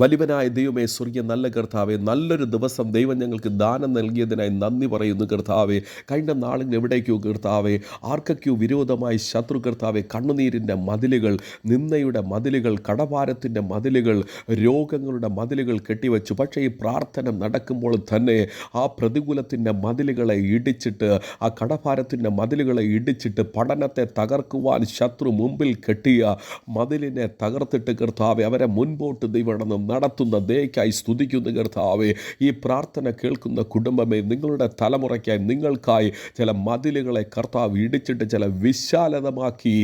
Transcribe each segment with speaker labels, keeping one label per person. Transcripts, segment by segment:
Speaker 1: വലിവനായ ദൈവമേ സ്വർഗീയ നല്ല കർത്താവെ നല്ലൊരു ദിവസം ദൈവം ഞങ്ങൾക്ക് ദാനം നൽകിയതിനായി നന്ദി പറയുന്നു കർത്താവെ. കഴിഞ്ഞ നാളിന് എവിടേക്കോ കർത്താവെ ആർക്കൊക്കെയോ വിരോധമായി ശത്രു കർത്താവെ കണ്ണുനീരിന്റെ മതിലുകൾ നിന്നയുടെ മതിലുകൾ കടഭാരത്തിന്റെ മതിലുകൾ രോഗങ്ങളുടെ മതിലുകൾ കെട്ടിവെച്ചു. പക്ഷേ ഈ പ്രാർത്ഥന നടക്കുമ്പോൾ തന്നെ ആ പ്രതികൂലത്തിന്റെ മതിലുകളെ ഇടിച്ചിട്ട് ആ കടഭാരത്തിന്റെ മതിലുകളെ ഇടിച്ചിട്ട് പഠനത്തെ തകർക്കുവാൻ ശത്രു മുമ്പിൽ കെട്ടിയ മതിലിനെ തകർത്തിട്ട് കർത്താവെ അവരെ മുൻപോട്ട് ദൈവം നടത്തുന്ന ദയക്കായി സ്തുതിക്കുന്ന കർത്താവെ. ഈ പ്രാർത്ഥന കേൾക്കുന്ന കുടുംബമേ നിങ്ങളുടെ തലമുറയ്ക്കായി നിങ്ങൾക്കായി ചില മതിലുകളെ കർത്താവ് ഇടിച്ചിട്ട് ചില വിശാലതമാക്കി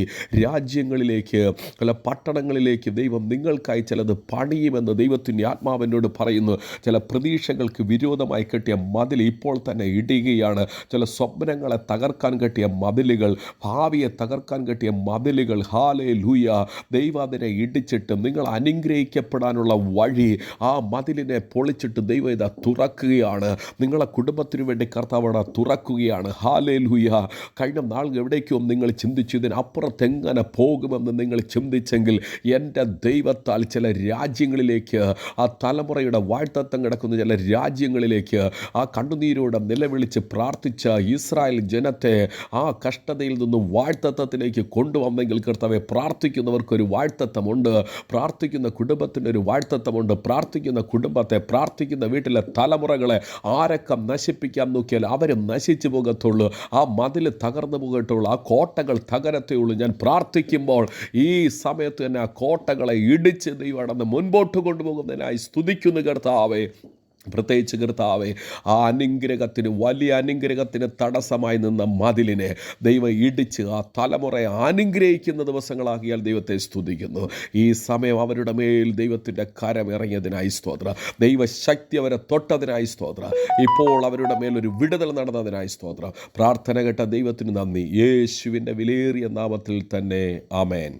Speaker 1: രാജ്യങ്ങളിലേക്ക് ചില പട്ടണങ്ങളിലേക്ക് ദൈവം നിങ്ങൾക്കായി ചിലത് പണിയുമെന്ന് ദൈവത്തിന്റെ ആത്മാവിനോട് പറയുന്നു. ചില പ്രതീക്ഷകൾക്ക് വിരോധമായി കെട്ടിയ മതിൽ ഇപ്പോൾ തന്നെ ഇടുകയാണ് ചില സ്വപ്നങ്ങളെ തകർക്കാൻ കെട്ടിയ മതിലുകൾ ഭാവിയെ തകർക്കാൻ കെട്ടിയ മതിലുകൾ ഹാലേ ലൂയ ദൈവം ഇടിച്ചിട്ട് നിങ്ങൾ അനുഗ്രഹിക്കപ്പെടാനുള്ള വഴി ആ മതിലിനെ പൊളിച്ചിട്ട് ദൈവം ഇതാ തുറക്കുകയാണ്. നിങ്ങളെ കുടുംബത്തിന് വേണ്ടി കർത്താവണ തുറക്കുകയാണ്. ഹാലേ ലൂയ കഴിഞ്ഞ നാൾ എവിടേക്കും നിങ്ങൾ ചിന്തിച്ചു ഇതിനപ്പുറത്തെങ്ങനെ പോകുമെന്ന് നിങ്ങൾ ചിന്തിച്ചെങ്കിൽ എന്റെ ദൈവത്താൽ ചില രാജ്യങ്ങളിലേക്ക് ആ തലമുറയുടെ വാഴ്ത്തത്വം കിടക്കുന്ന ചില രാജ്യങ്ങളിലേക്ക് ആ കണ്ണുനീരോടെ നിലവിളിച്ച് പ്രാർത്ഥിച്ച ഇസ്രായേൽ ജനത്തെ ആ കഷ്ടതയിൽ നിന്നും വാഴ്ത്തത്വത്തിലേക്ക് കൊണ്ടുവന്നെങ്കിൽ കർത്താവെ പ്രാർത്ഥിക്കുന്നവർക്കൊരു വാഴ്ത്തത്വമുണ്ട് പ്രാർത്ഥിക്കുന്ന കുടുംബത്തിന്റെ ഒരു വാഴ്ത്തത്വമുണ്ട് പ്രാർത്ഥിക്കുന്ന കുടുംബത്തെ പ്രാർത്ഥിക്കുന്ന വീട്ടിലെ തലമുറകളെ ആരൊക്കെ നശിപ്പിക്കാൻ നോക്കിയാൽ അവരും നശിച്ചു പോകത്തുള്ളൂ. ആ മതിൽ തകർന്നു പോകത്തുള്ളൂ. ആ കോട്ടകൾ തകരത്തേയുള്ളൂ ഞാൻ പ്രാർത്ഥിക്കുമ്പോൾ ഈ സമയത്ത് തന്നെ ആ കോട്ടകളെ ഇടിച്ച് ദൈവം മുൻപോട്ട് കൊണ്ടുപോകുന്നതിനായി സ്തുതിക്കുന്നു കർത്താവേ. പ്രത്യേകിച്ച് കർത്താവെ ആ അനുഗ്രഹത്തിന് വലിയ അനുഗ്രഹത്തിന് തടസ്സമായി നിന്ന മതിലിനെ ദൈവം ഇടിച്ച് ആ തലമുറയെ അനുഗ്രഹിക്കുന്ന ദിവസങ്ങളാകിയാൽ ദൈവത്തെ സ്തുതിക്കുന്നു. ഈ സമയം അവരുടെ മേൽ ദൈവത്തിന്റെ കരം ഇറങ്ങിയതിനായി സ്തോത്ര. ദൈവശക്തി അവരെ തൊട്ടതിനായി സ്തോത്ര. ഇപ്പോൾ അവരുടെ മേൽ ഒരു വിടുതൽ നടന്നതിനായി സ്തോത്ര. പ്രാർത്ഥന കേട്ട ദൈവത്തിന് നന്ദി. യേശുവിന്റെ വിലേറിയ നാമത്തിൽ തന്നെ. ആമേൻ.